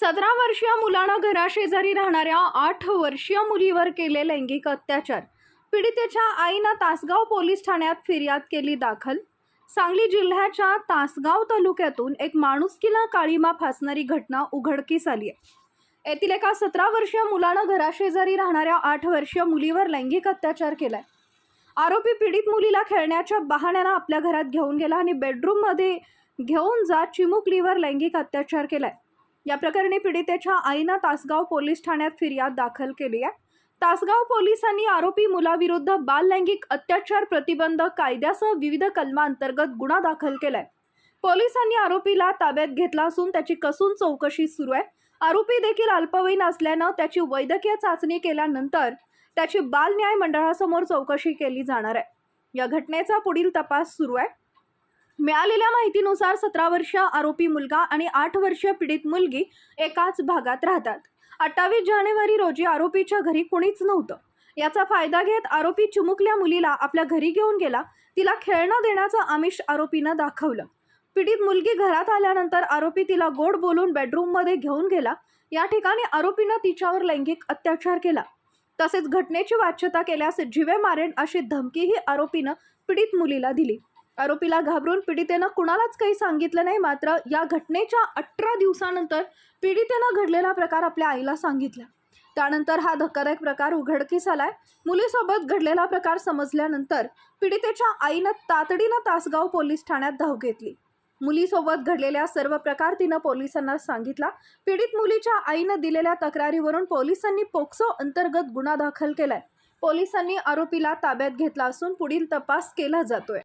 सतरा वर्षीय मुलानं घराशेजारी राहणाऱ्या आठ वर्षीय मुलीवर केले लैंगिक अत्याचार. पीडितेच्या आईनं तासगाव पोलीस ठाण्यात फिर्याद केली दाखल. सांगली जिल्ह्याच्या तासगाव तालुक्यातून एक माणुसकीला काळीमा फासणारी घटना उघडकीस आली आहे. येथील एका सतरा वर्षीय मुलानं घराशेजारी राहणाऱ्या आठ वर्षीय मुलीवर लैंगिक अत्याचार केलाय. आरोपी पीडित मुलीला खेळण्याच्या बहाण्यानं आपल्या घरात घेऊन गेला आणि बेडरूममध्ये घेऊन जात चिमुकलीवर लैंगिक अत्याचार केलाय. या प्रकरणी पीडितेच्या आईनं तासगाव पोलीस ठाण्यात फिर्याद दाखल केली आहे. तासगाव पोलिसांनी आरोपी मुलाविरुद्ध बाल लैंगिक अत्याचार प्रतिबंध कायद्यासह विविध कलमांतर्गत गुन्हा दाखल केलाय. पोलिसांनी आरोपीला ताब्यात घेतला असून त्याची कसून चौकशी सुरू आहे. आरोपी देखील अल्पवयीन असल्यानं त्याची वैद्यकीय चाचणी केल्यानंतर त्याची बाल न्याय मंडळासमोर चौकशी केली जाणार आहे. या घटनेचा पुढील तपास सुरू आहे. मिळालेल्या माहितीनुसार सतरा वर्ष आरोपी मुलगा आणि आठ वर्षीय पीडित मुलगी एकाच भागात राहतात. अठ्ठावीस जानेवारी रोजी आरोपीच्या घरी कुणीच नव्हतं. याचा फायदा घेत आरोपी चिमुकल्या मुलीला आपल्या घरी घेऊन गेला. तिला खेळणं देण्याचं आमिष आरोपीनं दाखवलं. पीडित मुलगी घरात आल्यानंतर आरोपी तिला गोड बोलून बेडरूममध्ये घेऊन गेला. या ठिकाणी आरोपीनं तिच्यावर लैंगिक अत्याचार केला. तसेच घटनेची वाच्यता केल्यास जिवे मारेन अशी धमकीही आरोपीनं पीडित मुलीला दिली. आरोपीला घाबरून पीडितेनं कुणालाच काही सांगितलं नाही मात्र या घटनेच्या अठरा दिवसानंतर पीडितेनं घडलेला प्रकार आपल्या आईला सांगितला. त्यानंतर हा धक्कादायक प्रकार उघडकीस आलाय. मुलीसोबत घडलेला प्रकार समजल्यानंतर पीडितेच्या आईनं तातडीनं तासगाव पोलीस ठाण्यात धाव घेतली. मुलीसोबत घडलेल्या सर्व प्रकार तिनं पोलिसांना सांगितला. पीडित मुलीच्या आईनं दिलेल्या तक्रारीवरून पोलिसांनी पोक्सो अंतर्गत गुन्हा दाखल केलाय. पोलिसांनी आरोपीला ताब्यात घेतला असून पुढील तपास केला जातोय.